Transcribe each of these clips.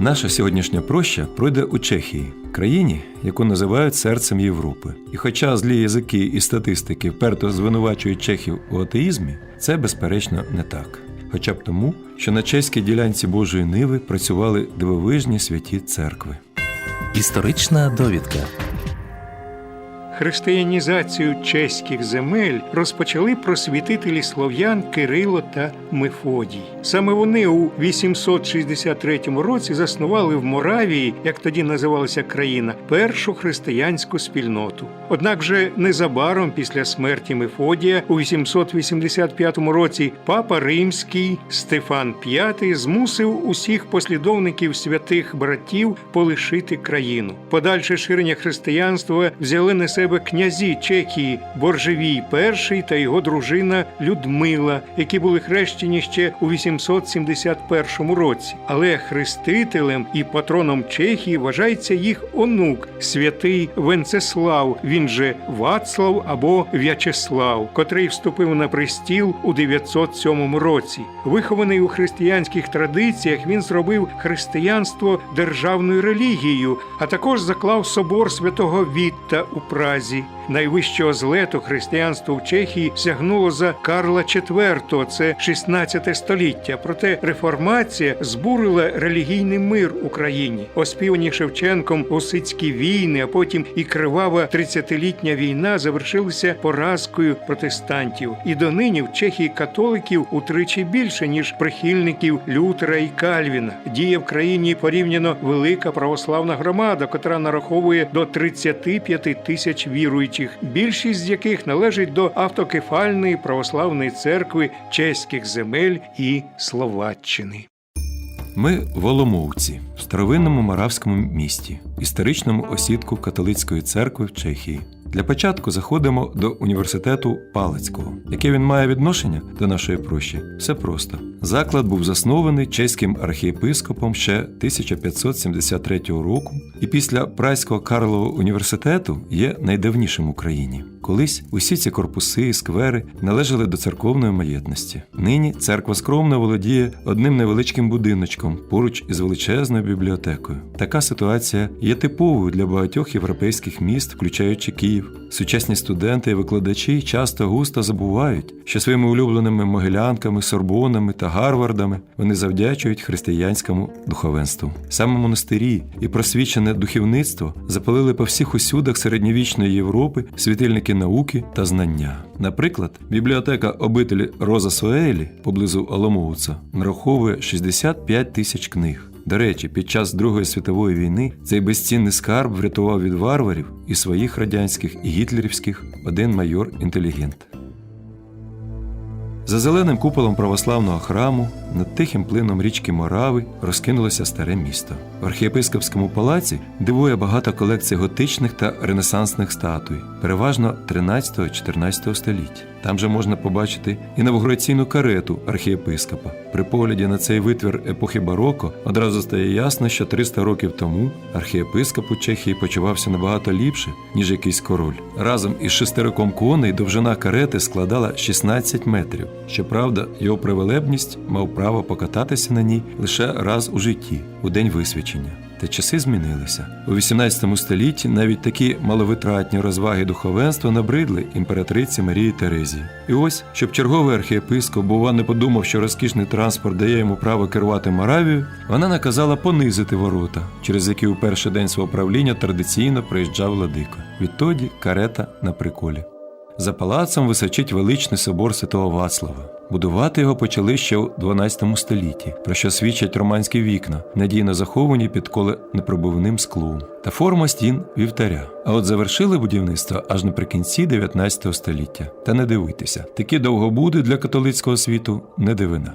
Наша сьогоднішня проща пройде у Чехії, країні, яку називають серцем Європи. І хоча злі язики і статистики вперто звинувачують чехів у атеїзмі, це безперечно не так. Хоча б тому, що на чеській ділянці Божої Ниви працювали дивовижні святі церкви. Історична довідка. Християнізацію чеських земель розпочали просвітителі слов'ян Кирило та Мефодій. Саме вони у 863 році заснували в Моравії, як тоді називалася країна, першу християнську спільноту. Однак же незабаром після смерті Мефодія у 885 році папа римський Стефан V змусив усіх послідовників святих братів полишити країну. Подальше ширення християнства взяли на себе князі Чехії Боржевій І та його дружина Людмила, які були хрещені ще у 871 році. Але хрестителем і патроном Чехії вважається їх онук, святий Венцеслав, він же Вацлав або В'ячеслав, котрий вступив на престіл у 907 році. Вихований у християнських традиціях, він зробив християнство державною релігією, а також заклав собор святого Вітта у Празі. Gazi Найвищого злету християнство в Чехії сягнуло за Карла IV, це 16 століття. Проте реформація збурила релігійний мир Україні. Оспівані Шевченком Осицькі війни, а потім і кривава 30-літня війна завершилися поразкою протестантів. І донині в Чехії католиків утричі більше ніж прихильників Лютера і Кальвіна. Діє в країні порівняно велика православна громада, котра нараховує до 35 тисяч віруючих, більшість з яких належить до автокефальної православної церкви чеських земель і Словаччини. Ми в в старовинному маравському місті, історичному осідку католицької церкви в Чехії. Для початку заходимо до університету Палацького. Яке він має відношення до нашої прощі? Все просто. Заклад був заснований чеським архієпископом ще 1573 року, і після Прайського Карлового університету є найдавнішим в Україні. Колись усі ці корпуси і сквери належали до церковної маєтності. Нині церква скромно володіє одним невеличким будиночком поруч із величезною бібліотекою. Така ситуація є типовою для багатьох європейських міст, включаючи Київ. Сучасні студенти і викладачі часто густо забувають, що своїми улюбленими могилянками, сорбонами та гарвардами вони завдячують християнському духовенству. Саме монастирі і просвічене духовництво запалили по всіх усюдах середньовічної Європи світильники науки та знання. Наприклад, бібліотека обителі Роза Суелі поблизу Аламоуца нараховує 65 тисяч книг. До речі, під час Другої світової війни цей безцінний скарб врятував від варварів і своїх радянських і гітлерівських один майор-інтелігент. За зеленим куполом православного храму над тихим плином річки Морави розкинулося старе місто. В архієпископському палаці дивує багато колекцій готичних та ренесансних статуй, переважно 13-14 століття. Там же можна побачити інавгураційну карету архієпископа. При погляді на цей витвір епохи бароко одразу стає ясно, що 300 років тому архієпископ у Чехії почувався набагато ліпше, ніж якийсь король. Разом із шестериком коней довжина карети складала 16 метрів. Щоправда, його привелебність мав право покататися на ній лише раз у житті, у день висвячення. Та часи змінилися у 18 столітті. Навіть такі маловитратні розваги духовенства набридли імператриці Марії Терезії. І ось, щоб черговий архієпископ, бува, не подумав, що розкішний транспорт дає йому право керувати Моравією, вона наказала понизити ворота, через які у перший день свого правління традиційно приїжджав владика. Відтоді карета на приколі. За палацом височить величний собор святого Вацлава. Будувати його почали ще у 12 столітті, про що свідчать романські вікна, надійно заховані під коле непробивним склом, та форма стін вівтаря. А от завершили будівництво аж наприкінці 19 століття. Та не дивитися, такі довгобуди для католицького світу не дивина.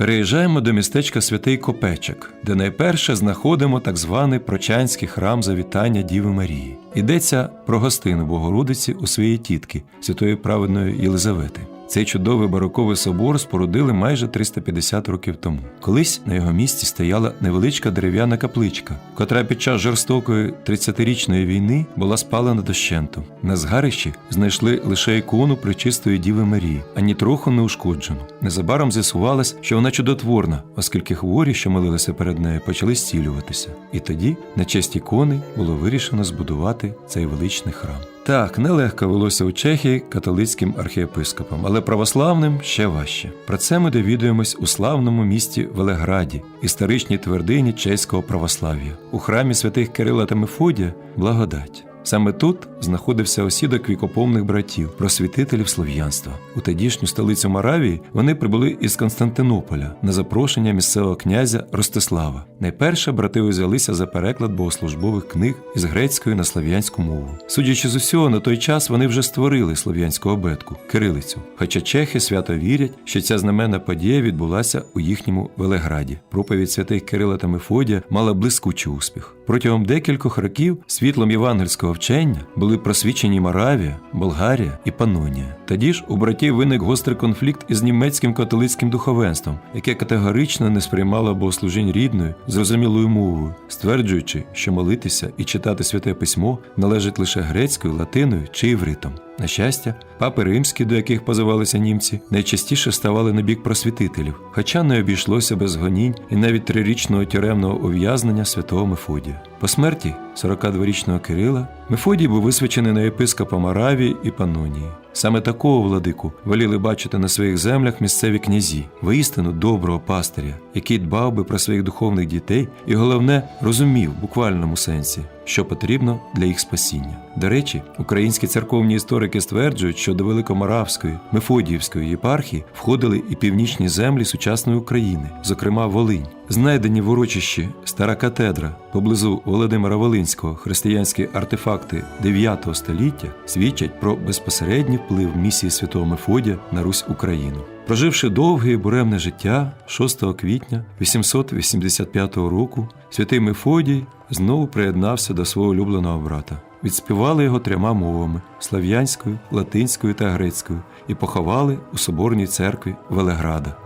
Переїжджаємо до містечка Святий Копечик, де найперше знаходимо так званий прочанський храм завітання Діви Марії. Йдеться про гостину Богородиці у своїй тітки, святої праведної Єлизавети. Цей чудовий бароковий собор спорудили майже 350 років тому. Колись на його місці стояла невеличка дерев'яна капличка, котра під час жорстокої 30-річної війни була спалена дощенту. На згарищі знайшли лише ікону Пречистої Діви Марії, ані трохи не ушкоджену. Незабаром з'ясувалось, що вона чудотворна, оскільки хворі, що молилися перед нею, почали зцілюватися. І тоді, на честь ікони, було вирішено збудувати цей величний храм. Так, нелегко велося у Чехії католицьким архієпископам, але православним ще важче. Про це ми довідуємось у славному місті Велеграді, історичній твердині чеського православ'я, у храмі святих Кирила та Мефодія благодать. Саме тут знаходився осідок вікоповних братів, просвітителів слов'янства. У тодішню столицю Моравії вони прибули із Константинополя на запрошення місцевого князя Ростислава. Найперше брати узялися за переклад богослужбових книг із грецької на слов'янську мову. Судячи з усього, на той час вони вже створили слов'янську обетку кирилицю. Хоча чехи свято вірять, що ця знаменна подія відбулася у їхньому Велеграді. Проповідь святих Кирила та Мефодія мала блискучий успіх. Протягом декількох років світлом євангельського вчення були просвічені Моравія, Болгарія і Панонія. Тоді ж у братів виник гострий конфлікт із німецьким католицьким духовенством, яке категорично не сприймало богослужінь рідною, зрозумілою мовою, стверджуючи, що молитися і читати святе письмо належить лише грецькою, латиною чи івритом. На щастя, папи римські, до яких позивалися німці, найчастіше ставали на бік просвітителів, хоча не обійшлося без гонінь і навіть трирічного тюремного ув'язнення святого Мефодія. По смерті 42-річного Кирила Мефодій був висвячений на єпископа Моравії і Панонії. Саме такого владику воліли бачити на своїх землях місцеві князі, воістину доброго пастиря, який дбав би про своїх духовних дітей і, головне, розумів в буквальному сенсі, що потрібно для їх спасіння. До речі, українські церковні історики стверджують, що до Великоморавської Мефодіївської єпархії входили і північні землі сучасної України, зокрема Волинь. Знайдені в урочищі Стара катедра поблизу Володимира Волинського християнські артефакти 9 століття свідчать про безпосередній вплив місії святого Мефодія на Русь Україну. Проживши довге і буремне життя 6 квітня 885 року, святий Мефодій знову приєднався до свого улюбленого брата. Відспівали його трьома мовами слав'янською, латинською та грецькою і поховали у соборній церкві Велеграда.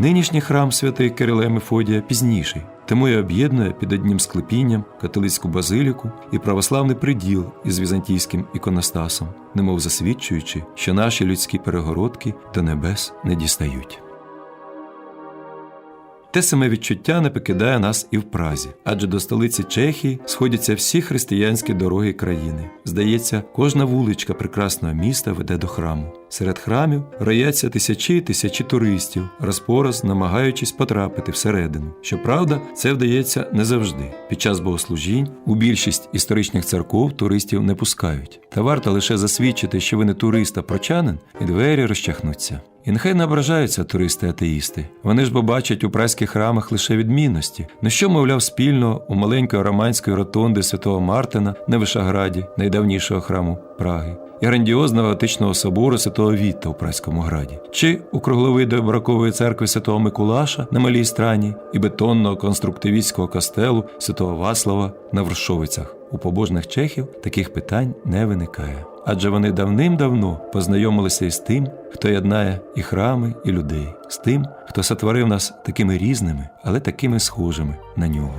Нинішній храм святий Кирила Мефодія пізніший, тому й об'єднує під одним склепінням католицьку базиліку і православний приділ із візантійським іконостасом, немов засвідчуючи, що наші людські перегородки до небес не дістають. Те саме відчуття не покидає нас і в Празі, адже до столиці Чехії сходяться всі християнські дороги країни. Здається, кожна вуличка прекрасного міста веде до храму. Серед храмів рояться тисячі і тисячі туристів, розпораз намагаючись потрапити всередину. Щоправда, це вдається не завжди. Під час богослужінь у більшість історичних церков туристів не пускають. Та варто лише засвідчити, що ви не турист, а прочанин, і двері розчахнуться. І нехай не ображаються туристи-атеїсти. Вони ж бо бачать у праських храмах лише відмінності. Ну що, мовляв, спільно у маленької романської ротонди святого Мартина на Вишаграді, найдавнішого храму Праги, і грандіозного готичного собору святого Вітта у Праському граді, чи у кругловидої бракової церкви святого Микулаша на Малій Страні і бетонного конструктивістського костелу святого Васлава на Вршовицях. У побожних чехів таких питань не виникає. Адже вони давним-давно познайомилися із тим, хто єднає і храми, і людей, з тим, хто сотворив нас такими різними, але такими схожими на нього.